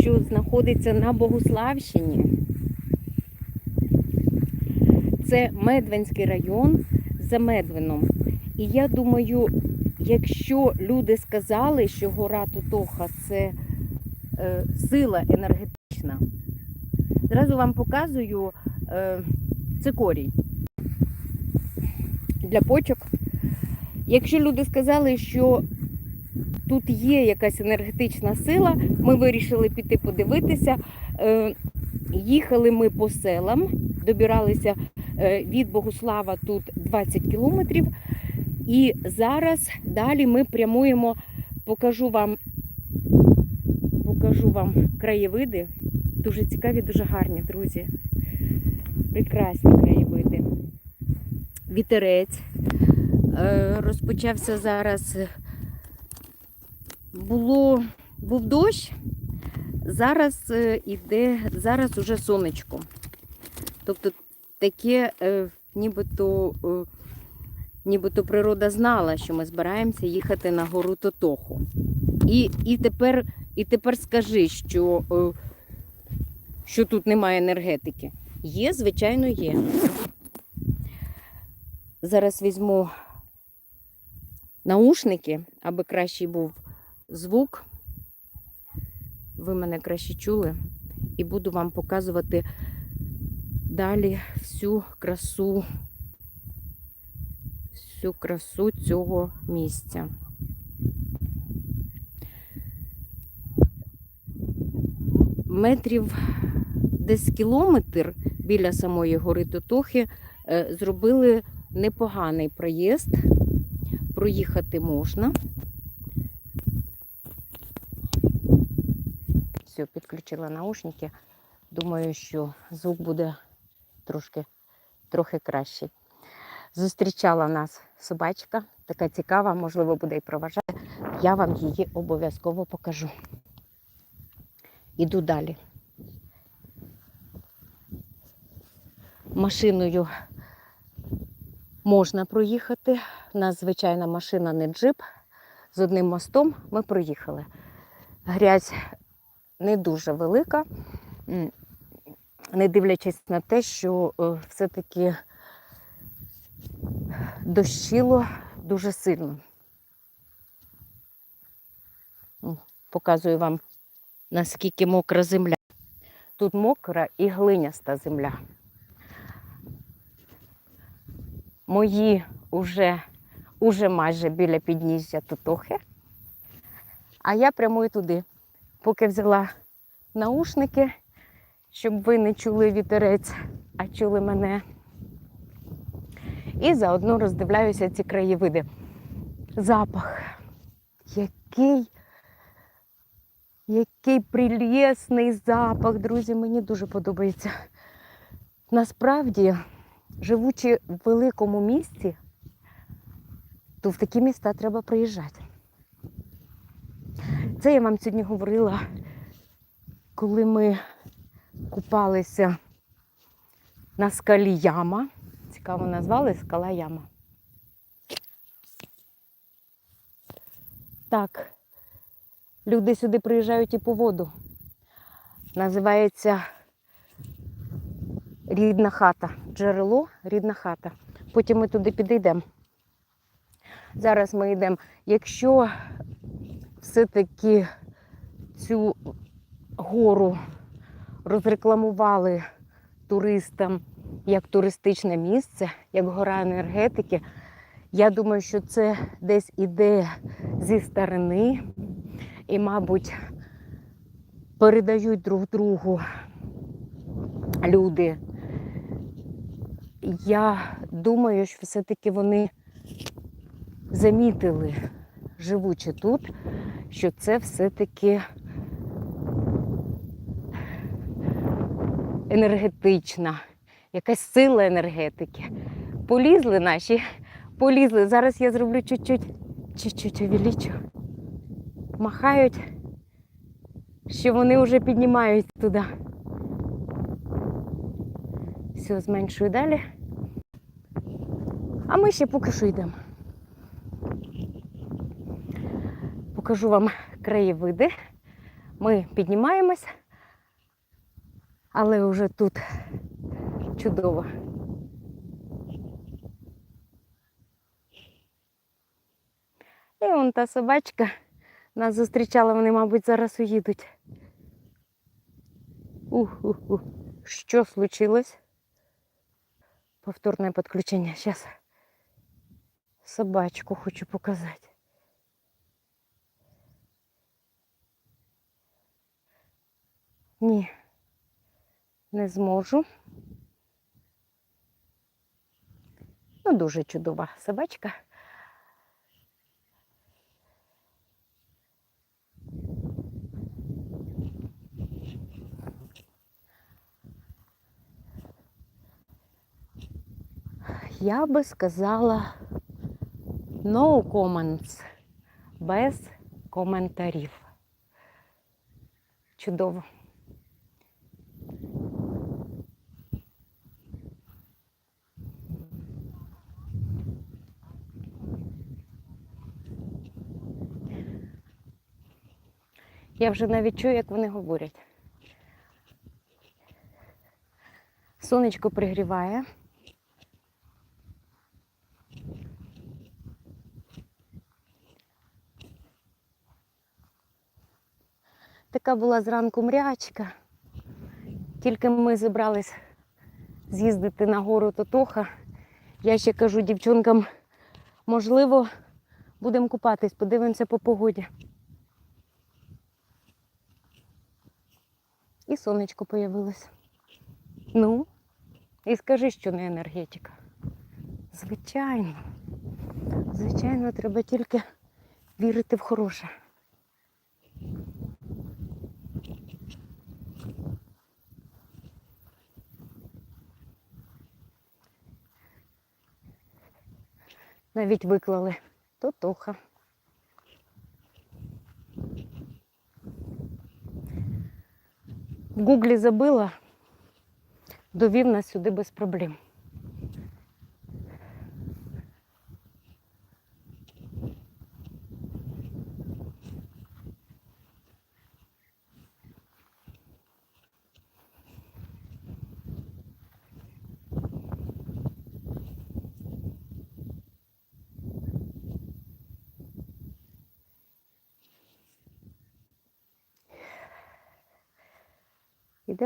що знаходиться на Богуславщині. Це Медвинський район за Медвином. І я думаю, якщо люди сказали, що гора Тутоха це е, сила енергетична, зразу вам показую е, цикорій для почок. Якщо люди сказали, що тут є якась енергетична сила, ми вирішили піти подивитися. Е, їхали ми по селам, добиралися е, від Богуслава тут 20 кілометрів. І зараз далі ми прямуємо, покажу вам, покажу вам краєвиди. Дуже цікаві, дуже гарні, друзі. Прекрасні краєвиди. Вітерець. Е, Розпочався зараз. Було, був дощ, зараз е, іде, зараз уже сонечко. Тобто таке, е, нібито, е, нібито природа знала, що ми збираємося їхати на гору Тотоху. І, і, тепер, і тепер скажи, що, що тут немає енергетики. Є, звичайно, є. Зараз візьму наушники, аби кращий був звук. Ви мене краще чули. І буду вам показувати далі всю красу, всю красу цього місця. Метрів десь кілометр біля самої гори Тотохи е, зробили непоганий проїзд. Проїхати можна. Все, підключила наушники. Думаю, що звук буде трошки, трохи кращий. Зустрічала нас собачка, така цікава, можливо, буде і проважати. Я вам її обов'язково покажу. Іду далі. Машиною можна проїхати. У нас звичайна машина, не джип. З одним мостом ми проїхали. Грязь не дуже велика, не дивлячись на те, що е, все-таки дощило дуже сильно. Показую вам, наскільки мокра земля. Тут мокра і глиняста земля. Мої уже, уже майже біля підніжжя Тутохи. А я прямую туди. Поки взяла наушники, щоб ви не чули вітерець, а чули мене. І заодно роздивляюся ці краєвиди. Запах. Який, який прелісний запах, друзі, мені дуже подобається. Насправді, живучи в великому місті, то в такі міста треба приїжджати. Це я вам сьогодні говорила, коли ми купалися на скалі Яма. Цікаво назвали скала Яма. Так, люди сюди приїжджають і по воду. Називається рідна хата. Джерело, рідна хата. Потім ми туди підійдемо. Зараз ми йдемо. Якщо все-таки цю гору розрекламували туристам як туристичне місце, як гора енергетики, я думаю, що це десь іде зі старини і, мабуть, передають друг другу люди. Я думаю, що все-таки вони замітили, живучи тут, що це все-таки енергетична, якась сила енергетики. Полізли наші, полізли. Зараз я зроблю чуть-чуть, чуть-чуть. Махають, що вони вже піднімають туди. Все, зменшую далі. А ми ще поки що йдемо. Покажу вам краєвиди. Ми піднімаємось, але вже тут чудово. І вон та собачка нас зустрічала, вони, мабуть, зараз уїдуть. Ух-ух-ух. Що случилось? Повторне підключення. Зараз собачку хочу показати. Ні, не зможу. Ну, дуже чудова собачка. Я би сказала no comments, без коментарів. Чудово. Я вже навіть чую, як вони говорять. Сонечко пригріває. Така була зранку мрячка. Тільки ми зібрались з'їздити на гору Тотоха. Я ще кажу дівчонкам, можливо, будемо купатись, подивимося по погоді. І сонечко появилось. Ну, і скажи, що не енергетика. Звичайно. Звичайно, треба тільки вірити в хороше. Навіть виклали Тотоха. В гуглі забила, довів нас сюди без проблем.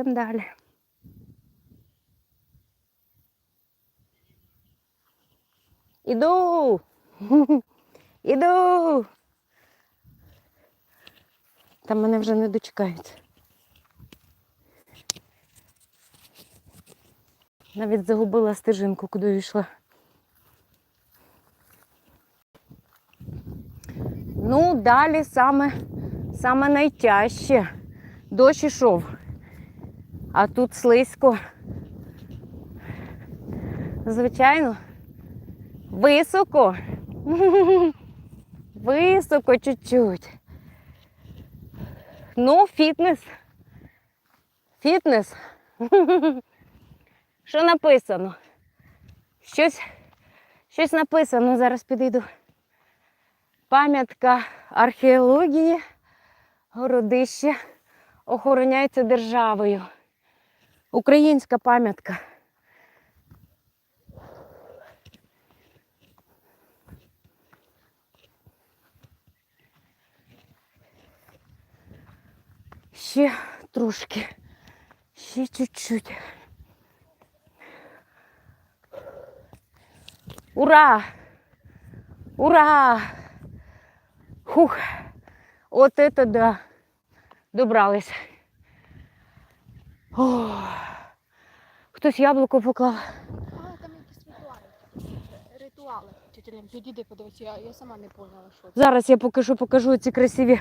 Йдемо далі. Іду. Іду. Там мене вже не дочекають. Навіть загубила стежинку, куди йшла. Ну, далі саме, саме найтяжче. Дощ ішов. А тут слизько. Звичайно, високо. Високо чуть-чуть. Ну, фітнес. Фітнес. Що написано? Щось, щось написано, зараз підійду. Пам'ятка археології, городище охороняється державою. Українська пам'ятка. Ще трошки, ще чуть-чуть. Ура! Ура! Хух! Вот это да! Добрались. О, хтось яблуко поклав. Але там якісь ритуали. Ритуали. Лен, підійди, подивись, я, я сама не поняла, що це. Зараз я покажу, покажу ці красиві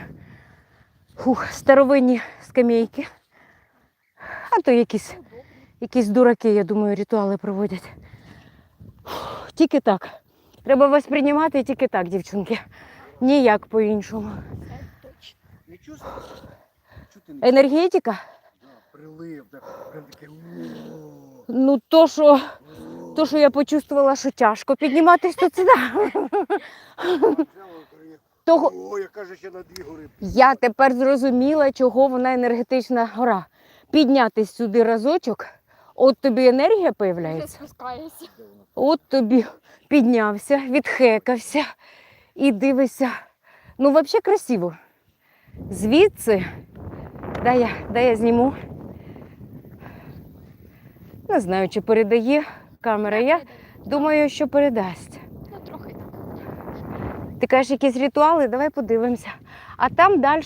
фух, старовинні скамейки. А то якісь, якісь дураки, я думаю, ритуали проводять. Фух, Тільки так. Треба вас приймати тільки так, дівчинки. Ніяк по-іншому. Енергетика? Прилив, так, прям таке. Ну, то, що, то, що я почувствувала, що тяжко підніматись, то це да. Того, О, яка же ще на дві гори. я тепер зрозуміла, чого вона енергетична гора. Піднятись сюди разочок, от тобі енергія появляється. От тобі піднявся, відхекався і дивишся. Ну, взагалі красиво. Звідси, дай я, дай я зніму. Не знаю, чи передає камера. Я думаю, що передасть. Ну, трохи. Ти кажеш, якісь ритуали, давай подивимося. А там далі,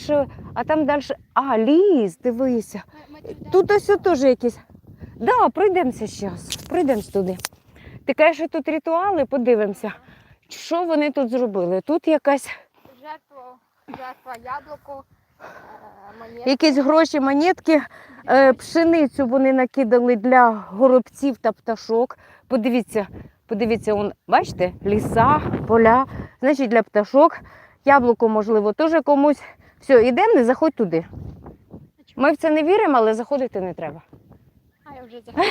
а там далі. А, ліс, дивися. Тут ось теж якісь. Да, пройдемося зараз. Пройдемось туди. Ти кажеш, що тут ритуали, подивимося. Що вони тут зробили? Тут якась, Жертва, жертва яблуко. Якісь гроші, монетки, е, пшеницю вони накидали для горобців та пташок. Подивіться, подивіться, он, бачите, ліса, поля, значить для пташок. Яблуко, можливо, теж комусь. Все, йдемо, не заходь туди. Ми в це не віримо, але заходити не треба. А я вже заходила.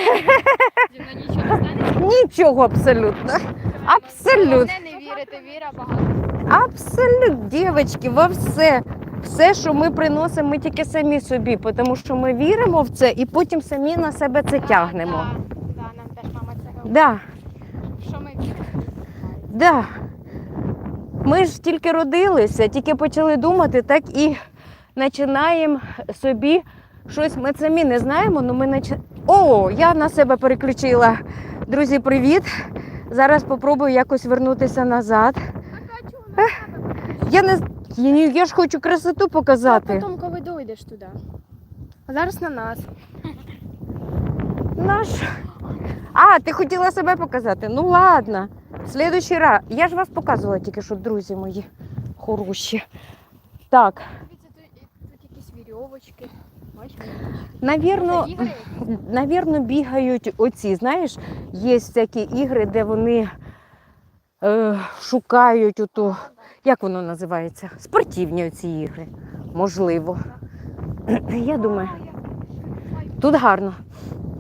Зі мною нічого не станеться. Нічого абсолютно. Абсолютно. Головне не вірити, віра багато. Абсолютно, дівчатки, во все. Все, що ми приносимо, ми тільки самі собі, тому що ми віримо в це і потім самі на себе це тягнемо. Так, да, нам теж мама це говорить. Да, Що ми віримо? да. Ми ж тільки родилися, тільки почали думати, так і починаємо собі щось. Ми самі не знаємо, але ми начи... О, я на себе переключила. Друзі, привіт! Зараз спробую якось вернутися назад. Я не я, я ж хочу красоту показати. Потім, коли дойдеш туди. А зараз на нас. Наш. А, ти хотіла себе показати? Ну ладно. В следующий раз. Я ж вас показувала тільки що, друзі мої хороші. Так, Дивіться, тут, тут якісь вірьовочки. Бачите? навірно, навірно, бігають оці. Знаєш, є всякі ігри, де вони е, шукають оту, як воно називається? Спортивні оці ігри. Можливо. Я думаю. Тут гарно.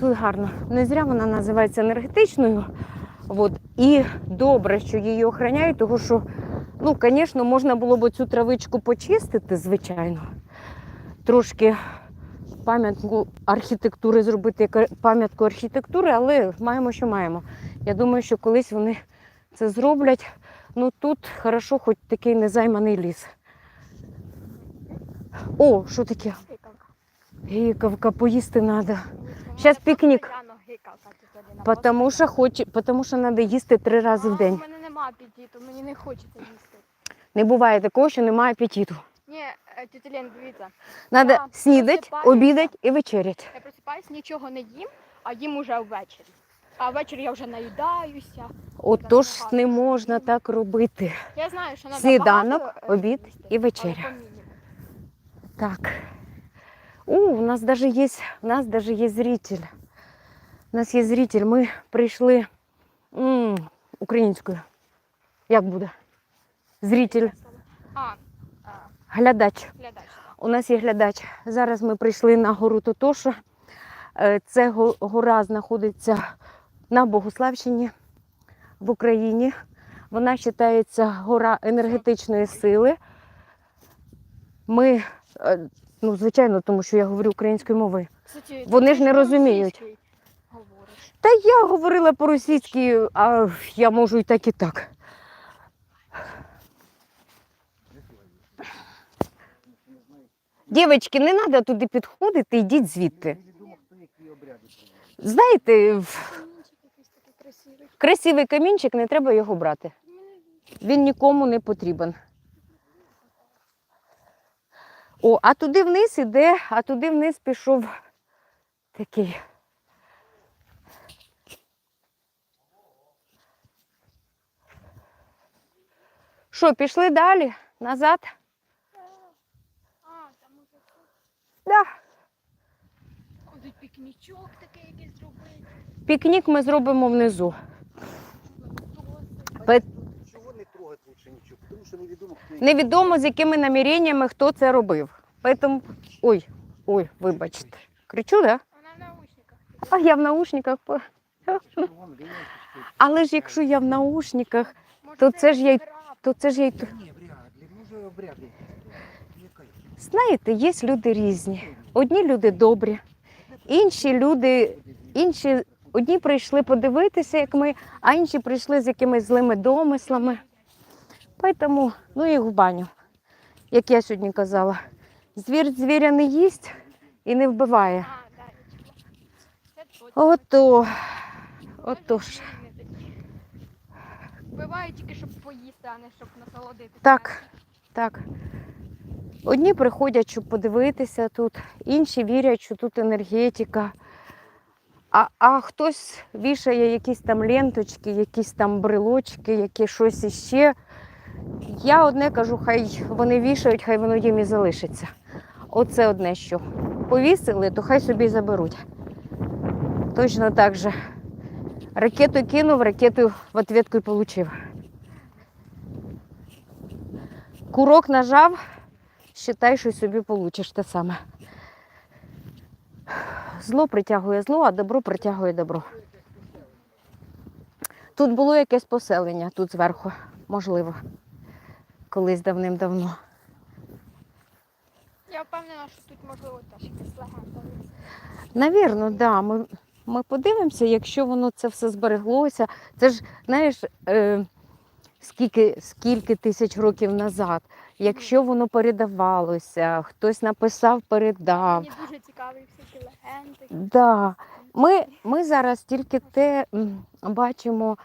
Тут гарно. Не зря вона називається енергетичною. От. І добре, що її охороняють, тому що, ну, звісно, можна було б цю травичку почистити, звичайно. Трошки пам'ятку архітектури зробити пам'ятку архітектури, але маємо, що маємо. Я думаю, що колись вони це зроблять. Ну тут хорошо, хоч такий незайманий ліс. О, що таке? Гікавка, поїсти треба. Щас пікнік. Потому що хоч, потому що треба їсти три рази в день. У мене нема апетиту, мені не хочеться їсти. Не буває такого, що немає апетиту. Ні, е, тетя Лен, дивіться, Треба снідати, обідати і вечеряти. я просипаюсь, нічого не їм, а їм уже ввечері. А ввечері я вже наїдаюся. Отож не можна так робити. Я знаю, що треба Сніданок, багато, е, обід їсти, і вечеря. Так. У, у нас даже є, у нас даже є зритель. У нас є зритель. Ми прийшли м, українською. Як буде? Зритель, А, глядач. глядач. У нас є глядач. Зараз ми прийшли на гору Тотоша. Е, Це гора знаходиться на Богославщині в Україні. Вона вважається гора енергетичної сили. Ми, е, ну, звичайно, тому що я говорю українською мовою. Вони ж не розуміють. Та я говорила по-російськи, а я можу і так, і так. Дівчатки, не треба туди підходити, йдіть звідти. Знаєте, в- Камінчик якийсь такий красивий. камінчик, не треба його брати. Він нікому не потрібен. О, а туди вниз іде, а туди вниз пішов такий. Що, пішли далі? Назад? А, там уже Да. пікнічок такий якийсь зробити. Пікнік ми зробимо внизу. Пе- Чого не трогати лучше нічого? Тому що невідомо, хто Невідомо, з якими наміреннями хто це робив. Поэтому... Ой, ой, вибачте. Кричу, да? Вона в наушниках. А я в наушниках. по- Вон, дивись, Але ж якщо я в наушниках, Може, То це ж я й- граб? то це ж я й Та ні, вряд ли. Може, обряди. Яка? Знаєте, є люди різні. Одні люди добрі, інші люди, інші одні прийшли подивитися, як ми, а інші прийшли з якимись злими домислами. Тому, ну їх в баню, як я сьогодні казала. Звір звіря не їсть і не вбиває. Ото, отож. Вбивають тільки, щоб поїсти, а не щоб насолодитися. Так. Так. Одні приходять, щоб подивитися тут, інші вірять, що тут енергетика. А, а хтось вішає якісь там ленточки, якісь там брелочки, які щось іще. Я одне кажу, хай вони вішають, хай воно їм і залишиться. Оце одне що. Повісили, то хай собі заберуть. Точно так же. Ракету кинув, ракету в ответку і отримав. Курок нажав, считай, що собі получиш те саме. Зло притягує зло, а добро притягує добро. Тут було якесь поселення, тут зверху, можливо, колись давним-давно. Я впевнена, що тут можливо теж якась легенда. Навірно, да. Ми, ми подивимося, якщо воно це все збереглося. Це ж, знаєш, е, скільки, скільки тисяч років назад, якщо воно передавалося, хтось написав, передав. Мені дуже цікаві всякі легенди. Да. Ми, ми зараз тільки те бачимо,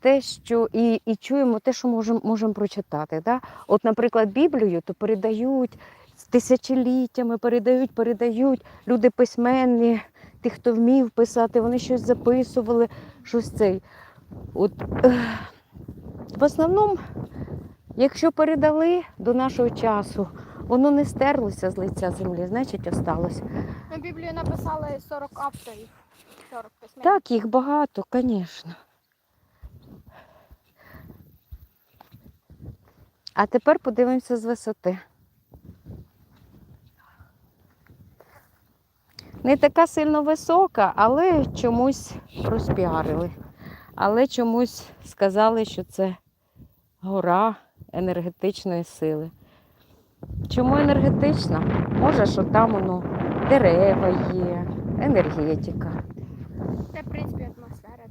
те, що і, і чуємо те, що можемо можем прочитати. Да? От, наприклад, Біблію то передають з тисячоліттями, передають, передають люди письменні, ті, хто вмів писати, вони щось записували, щось цей. От, в основному, якщо передали до нашого часу, воно не стерлося з лиця землі, значить осталось. Ми Біблію написали 40 авторів. 40 письменників. Так, їх багато, звісно. А тепер подивимося з висоти. Не така сильно висока, але чомусь розпіарили. Але чомусь сказали, що це гора енергетичної сили. Чому енергетична? Може, що там воно дерева є, енергетика. Це, в принципі, атмосфера.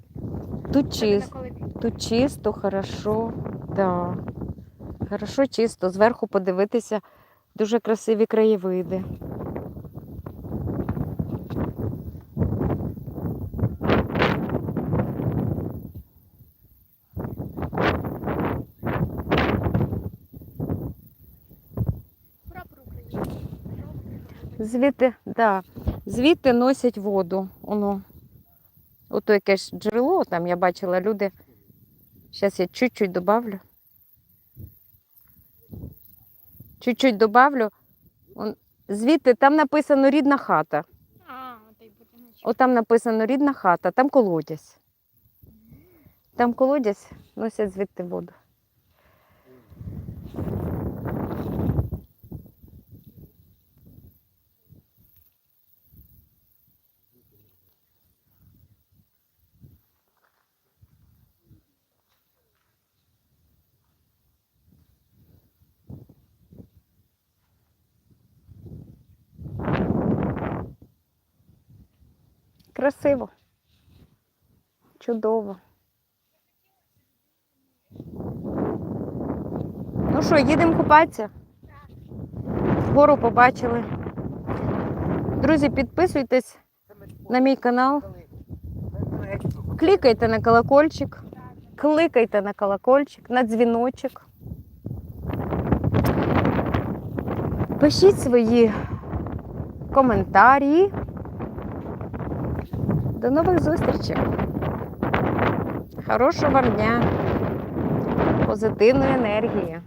Тут чисто. Тут чисто, хорошо, да. Хорошо, чисто. Зверху подивитися дуже красиві краєвиди. Звідти, да, звідти носять воду. Воно. Ото якесь джерело, там я бачила люди. Зараз я чуть-чуть добавлю. Чуть-чуть добавлю. Звідти там написано рідна хата. От там написано рідна хата, там колодязь. Там колодязь носять звідти воду. Красиво. Чудово. Ну що, їдемо купатися? Гору побачили. Друзі, підписуйтесь на мій канал, клікайте на колокольчик, кликайте на колокольчик, на дзвіночок. Пишіть свої коментарі. До нових зустрічей. Хорошого вам дня, позитивної енергії.